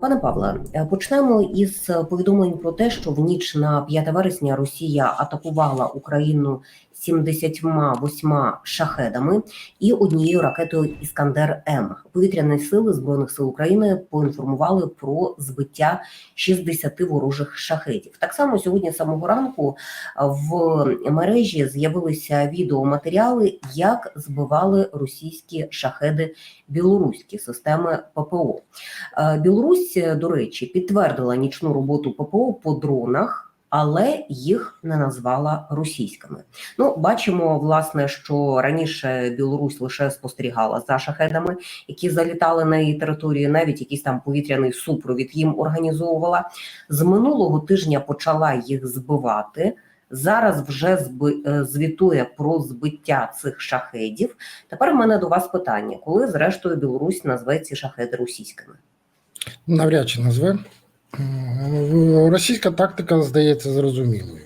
Пане Павле, е, почнемо із повідомлень про те, що в ніч на 5 вересня Росія атакувала Україну 78 шахедами і однією ракетою Іскандер М. Повітряні сили збройних сил України поінформували про збиття 60 ворожих шахедів. Так само сьогодні самого ранку в мережі з'явилися відеоматеріали, як збивали російські шахеди білоруські системи ППО. Е, Білорусь, до речі, підтвердила нічну роботу ППО по дронах. Але їх не назвала російськими. Ну, бачимо, власне, що раніше Білорусь лише спостерігала за шахедами, які залітали на її територію, навіть якийсь там повітряний супровід їм організовувала. З минулого тижня почала їх збивати. Зараз вже зби... е, звітує про збиття цих шахедів. Тепер в мене до вас питання: коли зрештою Білорусь назве ці шахеди російськими? Навряд чи назве. М, Російська тактика здається зрозумілою.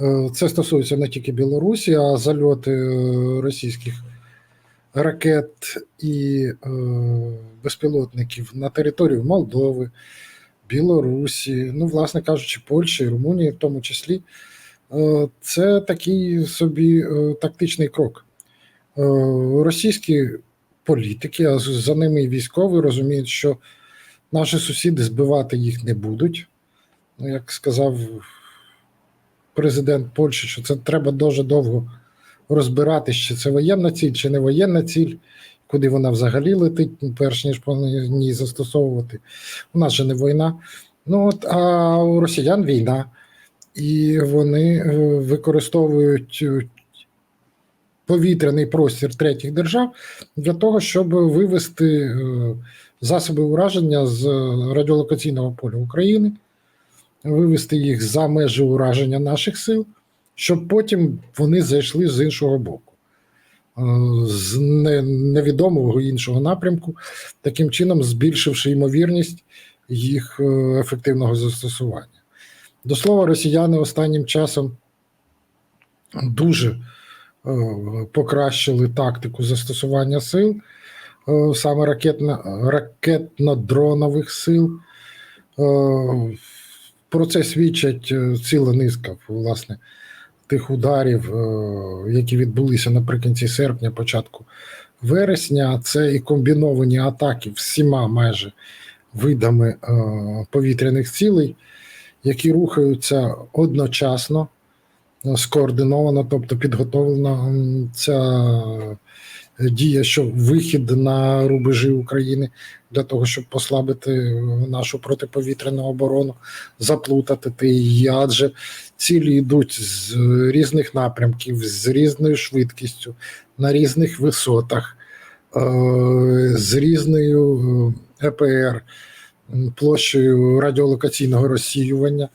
Е, Це стосується не тільки Білорусі, а зальоти е, російських ракет і е, безпілотників на територію Молдови, Білорусі, ну, власне кажучи, Польщі, Румунії в тому числі. Е, Це такий собі е, тактичний крок. Е, Російські політики, а за ними і військові, розуміють, що Наші сусіди збивати їх не будуть. Ну, як сказав президент Польщі, що це треба дуже довго розбиратися, чи це воєнна ціль, чи не воєнна ціль, куди вона взагалі летить, перш ніж по ній застосовувати. У нас же не війна. Ну от, а у росіян війна, і вони е, використовують е, повітряний простір третіх держав для того, щоб вивести е, засоби ураження з радіолокаційного поля України, вивести їх за межі ураження наших сил, щоб потім вони зайшли з іншого боку, е, з невідомого іншого напрямку, таким чином збільшивши ймовірність їх е, ефективного застосування. До слова, росіяни останнім часом дуже е, покращили тактику застосування сил е, саме ракетно, ракетно-дронових сил. Е, Про це свідчать е, ціла низка власне тих ударів, які відбулися наприкінці серпня, початку вересня. Це і комбіновані атаки всіма майже видами повітряних цілей, які рухаються одночасно, скоординовано, тобто підготовлена ця дія, що вихід на рубежі України для того, щоб послабити е, нашу протиповітряну оборону, заплутати її, адже цілі йдуть з різних напрямків, з різною швидкістю, на різних висотах, е, з різною е, ЕПР, площею радіолокаційного розсіювання.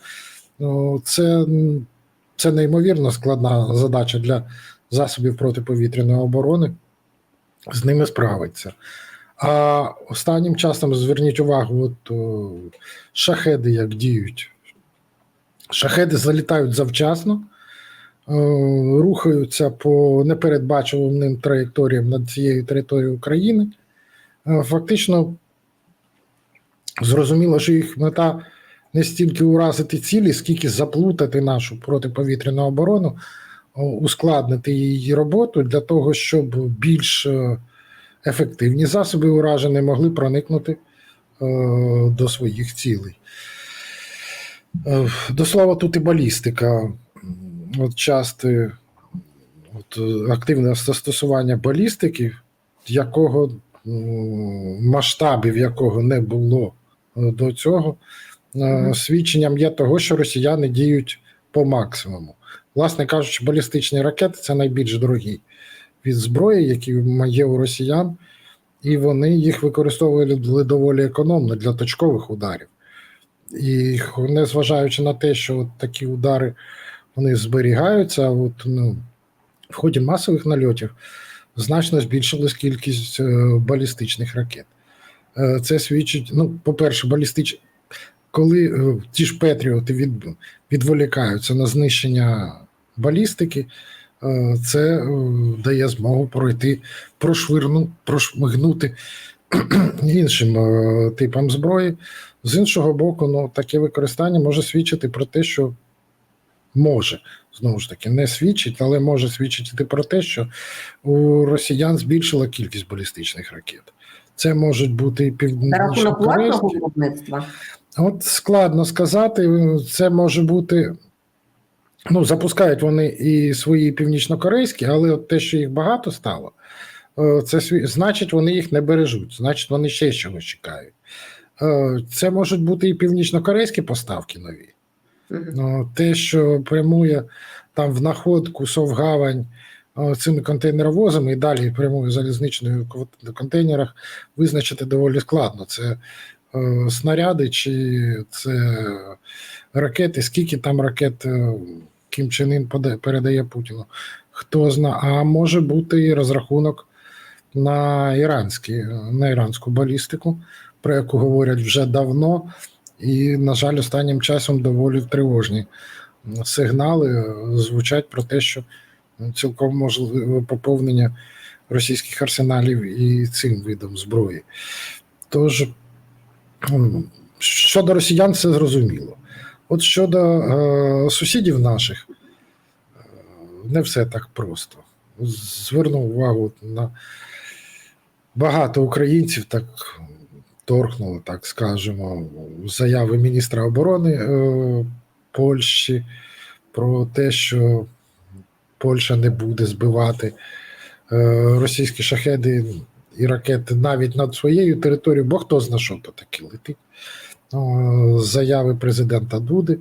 Ну, Це, це неймовірно складна задача для засобів протиповітряної оборони з ними справиться. А останнім часом зверніть увагу, от о, шахеди як діють. Шахеди залітають завчасно, е, рухаються по непередбачуваним траєкторіям над цією територією України. Е, Фактично, зрозуміло, що їх мета не стільки уразити цілі, скільки заплутати нашу протиповітряну оборону, о, ускладнити її роботу для того, щоб більш е, ефективні засоби ураження могли проникнути е, до своїх цілей. Е, До слова, тут і балістика. От часто от, активне застосування балістики, якого масштабів якого не було до цього, свідченням є того, що росіяни діють по максимуму. Власне кажучи, балістичні ракети це найбільш дорогі від зброї, які є у росіян, і вони їх використовували доволі економно для точкових ударів. І незважаючи на те, що от такі удари вони зберігаються, от, ну, в ході масових нальотів значно збільшилась кількість е, балістичних ракет. Е, Це свідчить, ну, по-перше, балістич... коли е, ті ж Петріоти від... відволікаються на знищення балістики, е, це е, дає змогу пройти, прошвирну, прошмигнути іншим е, типам зброї. З іншого боку, ну, таке використання може свідчити про те, що може, знову ж таки, не свідчить, але може свідчити про те, що у росіян збільшила кількість балістичних ракет. Це можуть бути і північно-корейські. От складно сказати, це може бути. Ну, запускають вони і свої північно-корейські, але от те, що їх багато стало, е, це значить, вони їх не бережуть, значить, вони ще чогось чекають. Е, Це можуть бути і північно-корейські поставки нові. Ну, те, що прямує там в находку Совгавань е, цими контейнеровозами і далі прямує залізничною кон- контейнерах, визначити доволі складно. Це е, снаряди чи це ракети, скільки там ракет Кім Чен Ін передає Путіну. Хто зна, а може бути і розрахунок на іранські, на іранську балістику, про яку говорять вже давно. І, на жаль, останнім часом доволі тривожні сигнали звучать про те, що цілком можливе поповнення російських арсеналів і цим видом зброї. Тож, щодо росіян, це зрозуміло. От щодо е, сусідів наших, е, не все так просто. Звернув увагу на багато українців так торкнуло, так скажемо, заяви міністра оборони е, Польщі про те, що Польща не буде збивати е, російські шахеди і ракети навіть над своєю територією, бо хто зна, що то таке летить. О, заяви президента Дуди.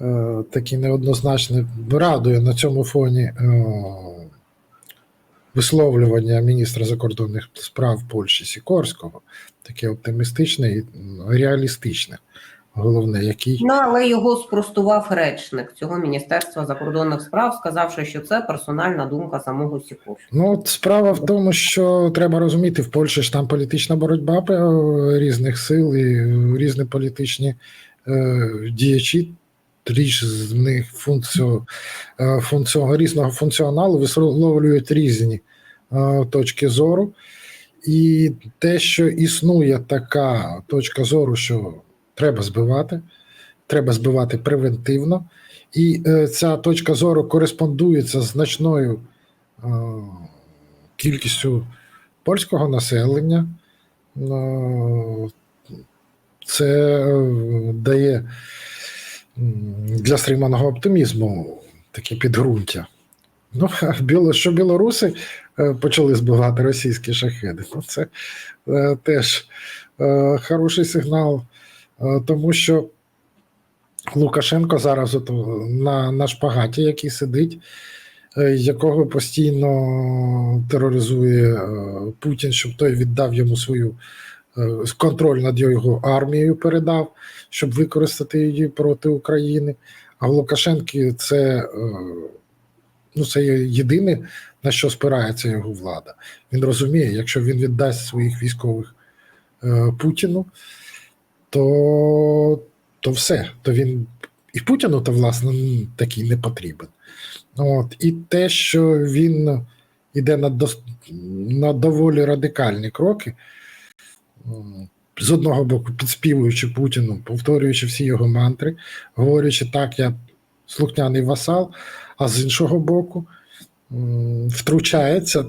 е, Такі неоднозначні. Радує на цьому фоні е, висловлювання міністра закордонних справ Польщі Сікорського, таке оптимістичне і реалістичне. Головне, який Ну, але його спростував речник цього міністерства закордонних справ, сказавши, що це персональна думка самого Сікорського. Ну, от справа в тому, що треба розуміти, в Польщі ж там політична боротьба е, різних сил і е, різні політичні е, діячі, річ з них функцію, е, функцію різного функціоналу висловлюють різні е, точки зору. І те, що існує така точка зору, що треба збивати, треба збивати превентивно, і е, ця точка зору кореспондується з значною е, кількістю польського населення. Е, Це е, дає для стриманого оптимізму таке підґрунтя. Ну, біло- що білоруси е, почали збивати російські шахеди, ну це е, теж хороший сигнал, тому що Лукашенко зараз от на, на шпагаті, який сидить, е, якого постійно тероризує е, Путін, щоб той віддав йому свою е, контроль над його армією, передав, щоб використати її проти України. А в Лукашенки це, е, ну, це єдине, на що спирається його влада. Він розуміє, якщо він віддасть своїх військових е, Путіну, то, то все, то він і Путіну, то власне такий не потрібен. От. І те, що він іде на, дос... на доволі радикальні кроки, з одного боку, підспівуючи Путіну, повторюючи всі його мантри, говорячи, так, я слухняний васал, а з іншого боку, втручається.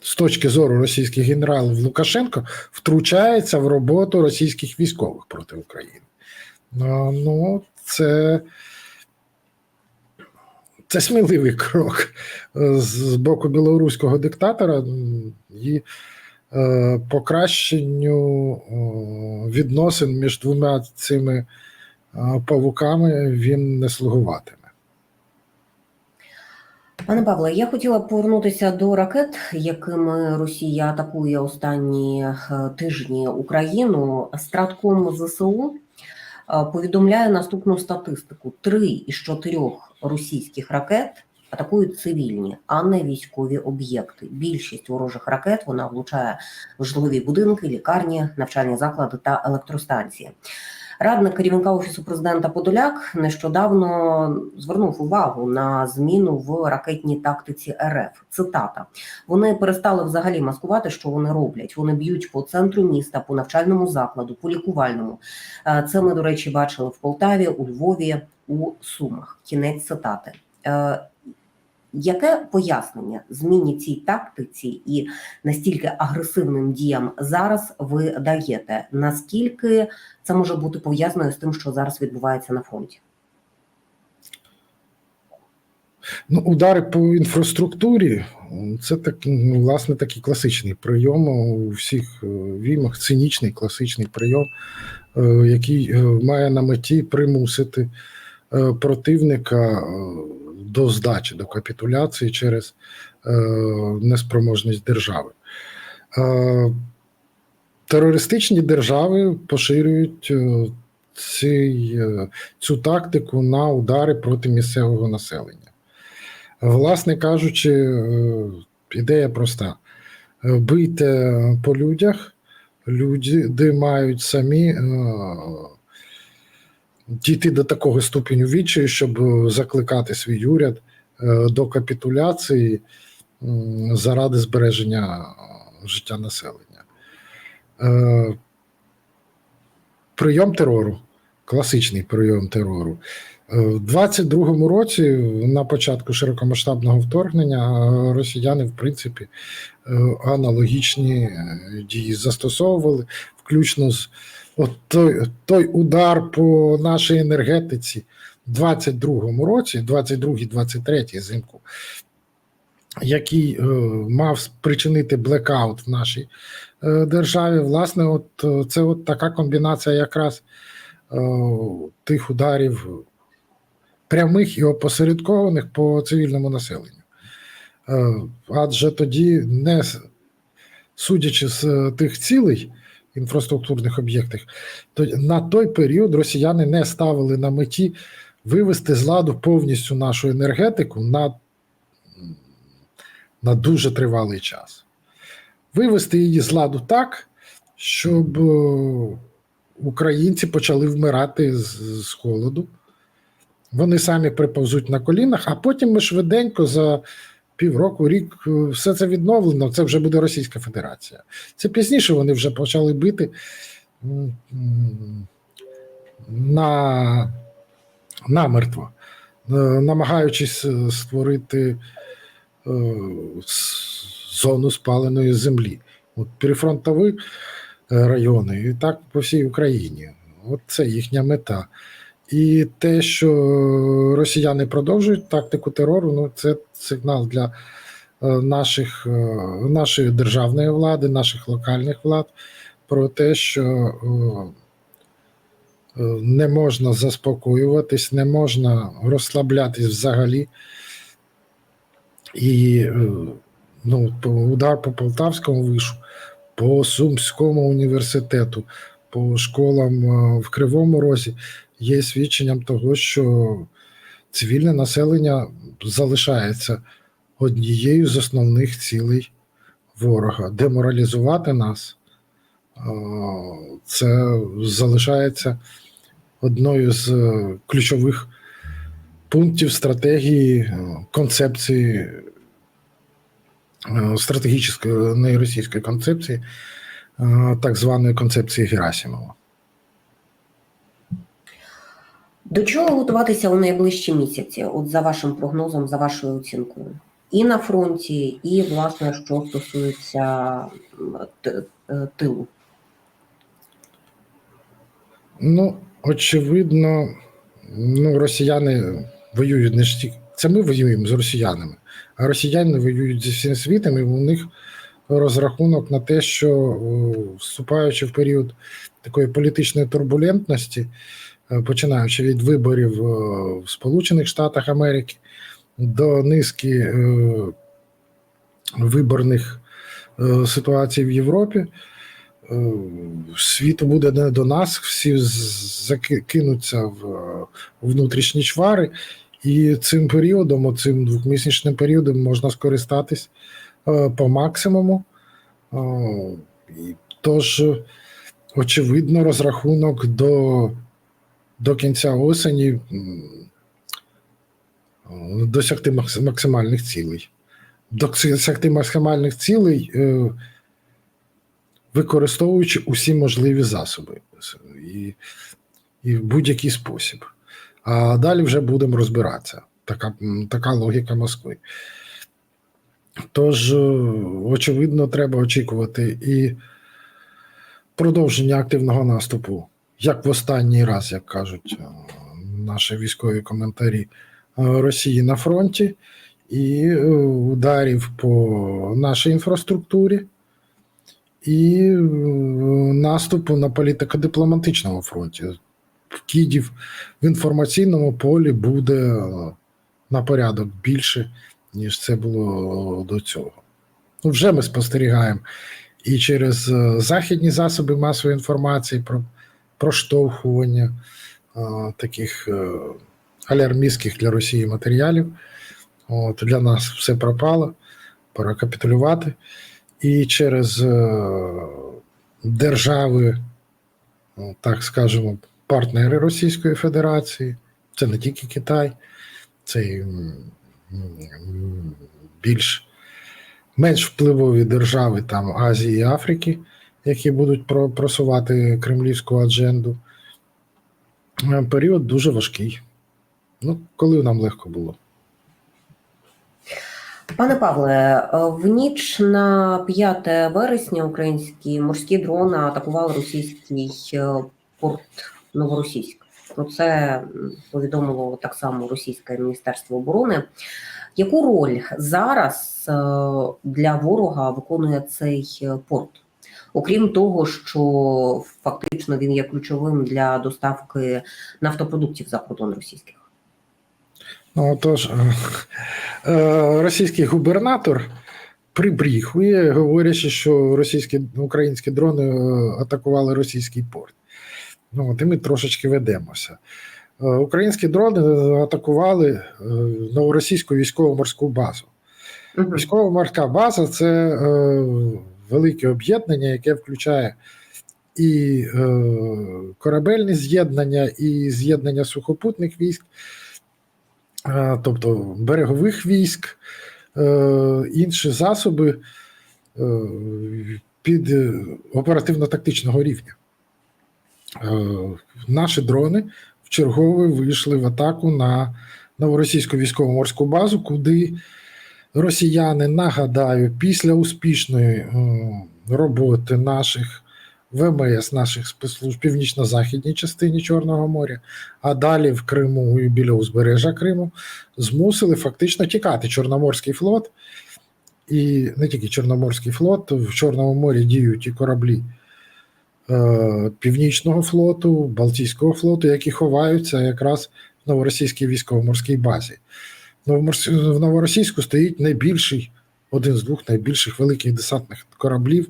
З точки зору російських генералів Лукашенко втручається в роботу російських військових проти України. Ну, це, це сміливий крок е, з боку білоруського диктатора і е, покращенню відносин між двома цими е, павуками він не слугуватиме. Пане Павле, я хотіла повернутися до ракет, якими Росія атакує останні е, тижні Україну. Стратком ЗСУ е, повідомляє наступну статистику: три із чотирьох російських ракет атакують цивільні, а не військові об'єкти. Більшість ворожих ракет вона влучає в житлові будинки, лікарні, навчальні заклади та електростанції. Радник керівника офісу президента Подоляк нещодавно звернув увагу на зміну в ракетній тактиці РФ. Цитата: вони перестали взагалі маскувати, що вони роблять. Вони б'ють по центру міста, по навчальному закладу, по лікувальному. Е, Це ми, до речі, бачили в Полтаві, у Львові, у Сумах. Кінець цитати. Яке пояснення зміні цій тактиці і настільки агресивним діям зараз ви даєте? Наскільки це може бути пов'язано з тим, що зараз відбувається на фронті? Ну, удари по інфраструктурі це так, ну, власне такий класичний прийом у всіх е, війнах, цинічний класичний прийом, е, який е, має на меті примусити противника до здачі, до капітуляції через е, неспроможність держави. Е, Терористичні держави поширюють е, цей, е, цю тактику на удари проти місцевого населення. Власне кажучи, е, ідея проста: бийте по людях, люди мають самі е, дійти до такого ступеню відчаю, щоб е, закликати свій уряд е, до капітуляції заради збереження е, життя населення. Прийом терору, класичний прийом терору. В 22-му році, на початку широкомасштабного вторгнення, росіяни, в принципі, аналогічні дії застосовували, включно з от той, той удар по нашій енергетиці в 22-му році, 22-23 зимку, який е, мав спричинити блекаут в нашій е, державі. Власне, от е, це от така комбінація якраз е, тих ударів прямих і опосередкованих по цивільному населенню. Е, Адже тоді, не судячи з е, тих цілей інфраструктурних об'єктів, то на той період росіяни не ставили на меті вивести з ладу повністю нашу енергетику на, на дуже тривалий час. Вивести її з ладу так, щоб е, українці почали вмирати з, з холоду. Вони самі приповзуть на колінах, а потім ми швиденько за півроку, рік е, все це відновлено. Це вже буде Російська Федерація. Це пізніше вони вже почали бити на, намертво, е, намагаючись е, створити зону спаленої землі. От прифронтові райони, і так по всій Україні. От це їхня мета. І те, що росіяни продовжують тактику терору, ну це сигнал для е, наших, е, нашої державної влади, наших локальних влад про те, що е, не можна заспокоюватись, не можна розслаблятись взагалі. І ну, удар по Полтавському вишу, по Сумському університету, по школам в Кривому Розі є свідченням того, що цивільне населення залишається однією з основних цілей ворога. Деморалізувати нас це залишається одною з е, ключових пунктів стратегії е, концепції е, стратегічної нейросійської концепції, так званої концепції Герасимова. До чого готуватися у найближчі місяці? От за вашим прогнозом, за вашою оцінкою, і на фронті, і власне, що стосується е, тилу. Ну, очевидно, ну, росіяни воюють не тільки. Це ми воюємо з росіянами, а росіяни воюють зі всім світом, і у них розрахунок на те, що вступаючи в період такої політичної турбулентності, починаючи від виборів е, в Сполучених Штатах Америки до низки е, виборних е, ситуацій в Європі, е, світу буде не до нас, всі закинуться в е, внутрішні чвари, і цим періодом, цим двохмісячним періодом, можна скористатись е, по максимуму. Е, Тож, очевидно, розрахунок до до кінця осені досягти максимальних цілей. Досягти максимальних цілей, використовуючи усі можливі засоби і, і в будь-який спосіб. А далі вже будемо розбиратися. Така, така логіка Москви. Тож, е, очевидно, треба очікувати і продовження активного наступу, як в останній раз, як кажуть е, наші військові коментарі е, Росії на фронті, і е, ударів по нашій інфраструктурі, і наступу на політико-дипломатичному фронті. Вкидів в інформаційному полі буде на порядок більше, ніж це було до цього. Ну, вже ми спостерігаємо і через західні засоби масової інформації про проштовхування таких е, алярмістських для Росії матеріалів. От, для нас все пропало, пора капітулювати. І через е, держави, ну, так скажемо, партнери Російської Федерації, це не тільки Китай, це м, більш менш впливові держави там Азії і Африки, які будуть про- просувати кремлівську адженду. Е, Період дуже важкий. Ну, коли нам легко було. Пане Павле, е, в ніч на 5 вересня українські морські дрони атакували російський е, порт Новоросійськ. Про це повідомило так само Російське Міністерство оборони. Яку роль зараз для ворога виконує цей порт? Окрім того, що фактично він є ключовим для доставки нафтопродуктів за кордон російських. Ну, тож, е, е, російський губернатор прибріхує, говорячи, що російські українські дрони е, атакували російський порт. Ну, от і ми трошечки ведемося. Українські дрони атакували новоросійську військово-морську базу. Військово-морська база це велике об'єднання, яке включає і е, корабельні з'єднання, і з'єднання сухопутних військ, е, тобто берегових військ, е, інші засоби е, під оперативно-тактичного рівня. Е, наші дрони вчергове вийшли в атаку на новоросійську військово-морську базу, куди росіяни, нагадаю, після успішної роботи наших ВМС, наших спецслужб північно-західній частині Чорного моря, а далі в Криму і біля узбережжя Криму, змусили фактично тікати Чорноморський флот. І не тільки Чорноморський флот, в Чорному морі діють і кораблі е, Північного флоту, Балтійського флоту, які ховаються якраз в новоросійській військово-морській базі. В Новоросійську стоїть найбільший, один з двох найбільших великих десантних кораблів.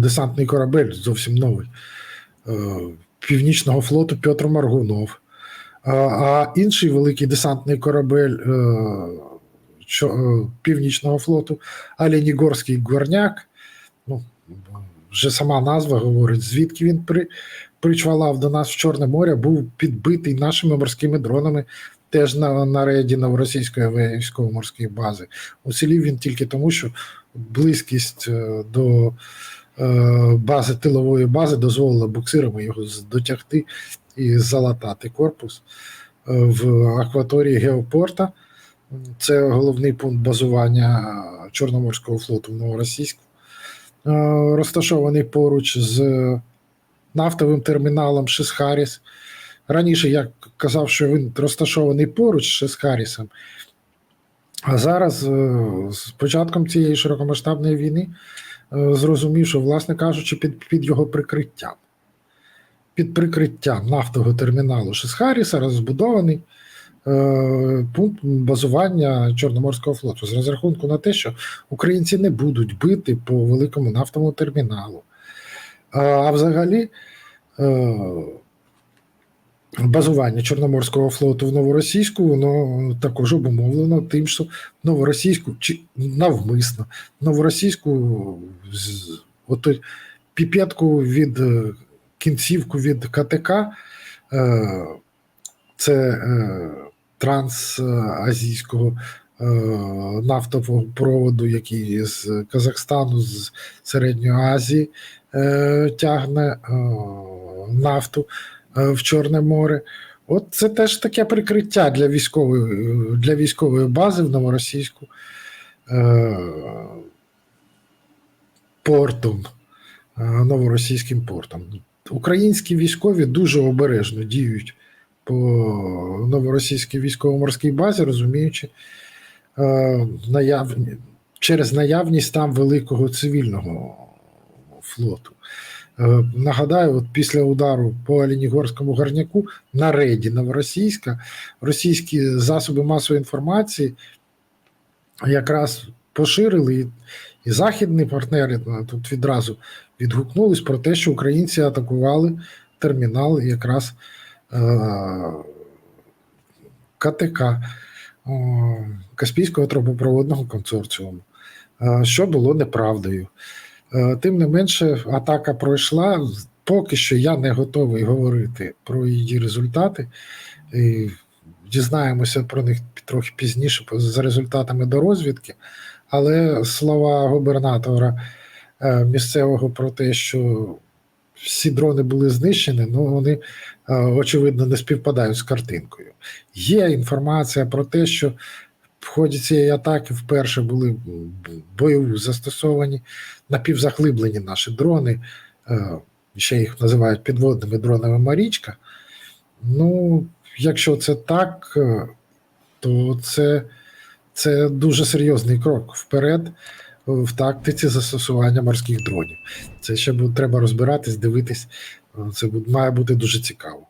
Десантний корабель зовсім новий Північного флоту Петр Маргунов. А, інший великий десантний корабель е, е, Північного флоту Оленігорський Горняк. Ну, вже сама назва говорить, звідки він при, причвалав до нас в Чорне море, був підбитий нашими морськими дронами теж на, на рейді новоросійської військово-морської бази. Уцілів він тільки тому, що близькість е, до е, бази тилової бази дозволила буксирами його дотягти і залатати корпус е, в акваторії Геопорта. Це головний пункт базування Чорноморського флоту в Новоросійську. Розташований поруч з нафтовим терміналом Шисхаріс. Раніше я казав, що він розташований поруч з Шисхарісом. А зараз, е, з початком цієї широкомасштабної війни, е, зрозумів, що, власне кажучи, під, під його прикриттям. Під прикриттям нафтового терміналу Шисхаріса розбудований е, пункт базування Чорноморського флоту з розрахунку на те, що українці не будуть бити по великому нафтовому терміналу. А, взагалі, е, базування Чорноморського флоту в Новоросійську, воно також обумовлено тим, що Новоросійську чи навмисно Новоросійську ото піпетку від е, кінцівку від КТК. Е, Це трансазійського нафтового проводу, який з Казахстану, з Середньої Азії е, тягне е, нафту е, в Чорне море. От це теж таке прикриття для військової, для військової бази в новоросійську е, портом, е, новоросійським портом. Українські військові дуже обережно діють по новоросійській військово-морській базі, розуміючи е, наявні, через наявність там великого цивільного флоту. Е, Нагадаю, от після удару по Оленігорському гарняку на рейді Новоросійська російські засоби масової інформації якраз поширили, і, і західні партнери ну, тут відразу відгукнулись про те, що українці атакували термінал якраз е, КТК Каспійського трубопроводного консорціуму, що було неправдою. Е, Тим не менше, атака пройшла. Поки що я не готовий говорити про її результати. І дізнаємося про них трохи пізніше за результатами до розвідки. Але слова губернатора е, місцевого про те, що всі дрони були знищені, ну вони е, очевидно не співпадають з картинкою. Є інформація про те, що в ході цієї атаки вперше були бойову застосовані напівзаглиблені наші дрони, е, ще їх називають підводними дронами Марічка. Ну, якщо це так, е, то це, це дуже серйозний крок вперед в тактиці застосування морських дронів. Це ще треба розбиратись, дивитись. Це має бути дуже цікаво.